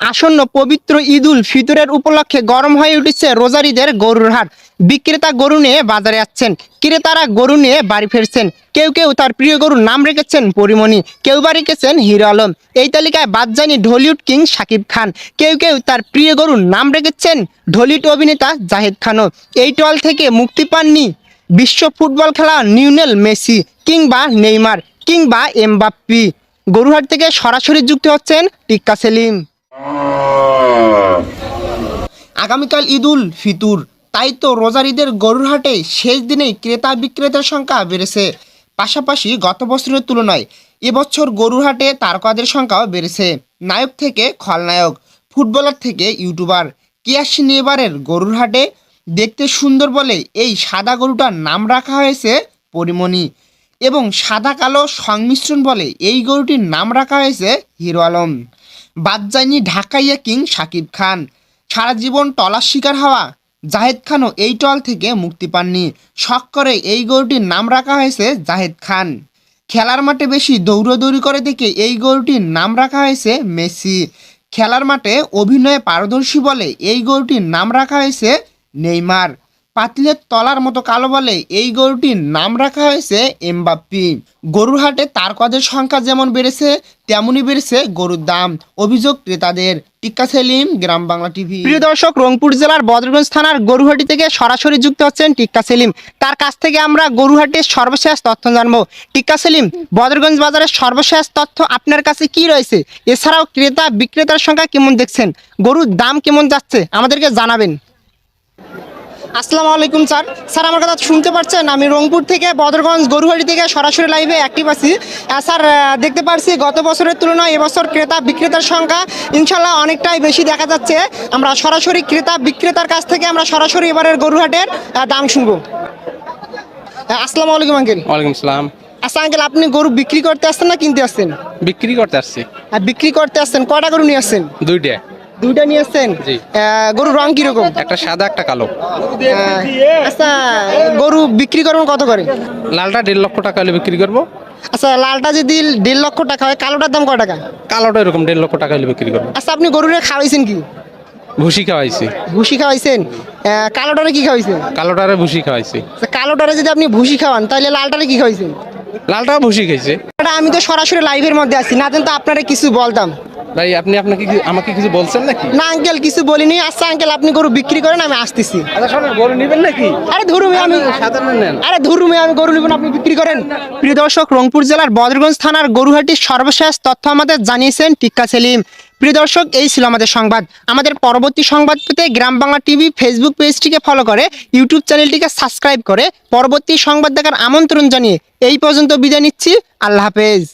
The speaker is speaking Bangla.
আসন্ন পবিত্র ঈদুল ফিতরের উপলক্ষে গরম হয়ে উঠেছে রোজারিদের গরুর হাট। বিক্রেতা গরু নিয়ে বাজারে যাচ্ছেন ক্রেতারা গরু নিয়ে বাড়ি ফিরছেন। কেউ কেউ তার প্রিয় গরুর নাম রেখেছেন পরিমণি। কেউ বা রেখেছেন হিরো আলম। এই তালিকায় বাদ যায়নি ঢলিউড কিং শাকিব খান। কেউ কেউ তার প্রিয় গরুর নাম রেখেছেন ঢলিউড অভিনেতা জাহিদ খানও। এই টল থেকে মুক্তি পাননি বিশ্ব ফুটবল খেলা নিউনেল মেসি কিংবা নেইমার কিংবা এমবাপ্পি। গরুহাট থেকে সরাসরি যুক্ত হচ্ছেন টিক্কা সেলিম। আগামীকাল ঈদুল ফিতুর। তাই তো রোজার ঈদের গরুর হাটে শেষ দিনেই ক্রেতা বিক্রেতার সংখ্যা বেড়েছে। পাশাপাশি গত বছরের তুলনায় এবছর গরুর হাটে তারকাদের সংখ্যাও বেড়েছে। নায়ক থেকে খলনায়ক, ফুটবলার থেকে ইউটিউবার। কি আসেনি এবারের গরুর হাটে? দেখতে সুন্দর বলে এই সাদা গরুটার নাম রাখা হয়েছে পরিমণি। এবং সাদা কালো সংমিশ্রণ বলে এই গরুটির নাম রাখা হয়েছে হিরো আলম। বাদ যায়নি ঢাকাইয়া কিং শাকিব খান। সারা জীবন টলার শিকার হওয়া। জাহেদ খানও এই টল থেকে মুক্তি পাননি। শখ করে এই গরুটির নাম রাখা হয়েছে জাহেদ খান। খেলার মাঠে বেশি দৌড়দৌড়ি করে দেখে এই গরুটির নাম রাখা হয়েছে মেসি। খেলার মাঠে অভিনয়ে পারদর্শী বলে এই গরুটির নাম রাখা হয়েছে নেইমার। পাতিলের তলার মতো কালো বলে এই গরুটির নাম রাখা হয়েছে এমবাপ্পি। গরুর হাটে তার কদের সংখ্যা যেমন বেড়েছে, তেমনই বেড়েছে গরুর দাম। অভিযোগ ক্রেতাদের। টিক্কা সেলিম, গ্রাম বাংলা টিভি। প্রিয় দর্শক, রংপুর জেলার বদরগঞ্জ থানার গরুহাটি থেকে সরাসরি যুক্ত হচ্ছেন টিক্কা সেলিম। তার কাছ থেকে আমরা গরুহাটির সর্বশেষ তথ্য জানব। টিক্কা সেলিম, বদরগঞ্জ বাজারের সর্বশেষ তথ্য আপনার কাছে কি রয়েছে? এছাড়াও ক্রেতা বিক্রেতার সংখ্যা কেমন দেখছেন? গরুর দাম কেমন যাচ্ছে? আমাদেরকে জানাবেন। আসসালামু আলাইকুম স্যার। স্যার আমার কথা শুনতে পাচ্ছেন আমি রংপুর থেকে বদরগঞ্জ গরুহাটি থেকে সরাসরি লাইভে অ্যাক্টিভ আছি। স্যার দেখতে পারছি গত বছরের তুলনায় এবছর ক্রেতা বিক্রেতার সংখ্যা ইনশাল্লাহ অনেকটাই বেশি দেখা যাচ্ছে। আমরা সরাসরি ক্রেতা বিক্রেতার কাছ থেকে আমরা সরাসরি এবারের গরুহাটের দাম শুনব। আসসালামু আলাইকুম আঙ্কেল ওয়ালাইকুম আসসালাম আচ্ছা আঙ্কেল আপনি গরু বিক্রি করতে আসছেন না কিনতে আসছেন? বিক্রি করতে আসছি। আর বিক্রি করতে আসছেন। কটা গরু নিয়ে আসছেন? দুইটা। দুইটা নিয়ে আসছেন? গরুর রং কীরকম? একটা সাদা একটা কালো। আচ্ছা গরু বিক্রি করবেন কত করে? লালটা দেড় লক্ষ টাকা হলে বিক্রি করব। আচ্ছা লালটা যদি দেড় লক্ষ টাকা হয় কালোটার দাম কয় টাকা? কালোটা এরকম দেড় লক্ষ টাকা হলে বিক্রি করব। আচ্ছা আপনি গরুরে খাওয়াইছেন কি? ভুসি খাওয়াইছি। ভুসি খাওয়াইছেন? কালোটারে কি খাওয়াইছেন? কালোটারে ভুসি খাওয়াইছি। আচ্ছা, কালোটারে যদি আপনি ভুসি খাওয়ান তাহলে লালটারে কি খাওয়াইছেন? লালটাও ভুসি খাইছে। আমি তো সরাসরি লাইভের মধ্যে আছি। না তো আপনারা কিছু বলতাম। ভাই আপনি আপনাকে আমাকে কিছু বলছেন নাকি? না আঙ্কেল কিছু বলিনি। আচ্ছা আঙ্কেল আপনি গরু বিক্রি করেন আমি আসতেছি। আচ্ছা শোনেন গরু নেবেন নাকি? আরে আমি সাধারণ নেন। আরে ধরুমে আমি গরু নেবেন আপনি বিক্রি করেন। প্রিয় দর্শক রংপুর জেলার বদরগঞ্জ থানার গরুহাটির সর্বশেষ তথ্য আমাদের জানিয়েছেন টিক্কা সেলিম। প্রিয় দর্শক এই ছিল আমাদের সংবাদ। আমাদের পরবর্তী সংবাদ পেতে গ্রাম বাংলা টিভি ফেসবুক পেজটিকে ফলো করে ইউটিউব চ্যানেলটিকে সাবস্ক্রাইব করে পরবর্তী সংবাদ দেখার আমন্ত্রণ জানিয়ে এই পর্যন্ত বিদায় নিচ্ছি। আল্লাহ হাফেজ।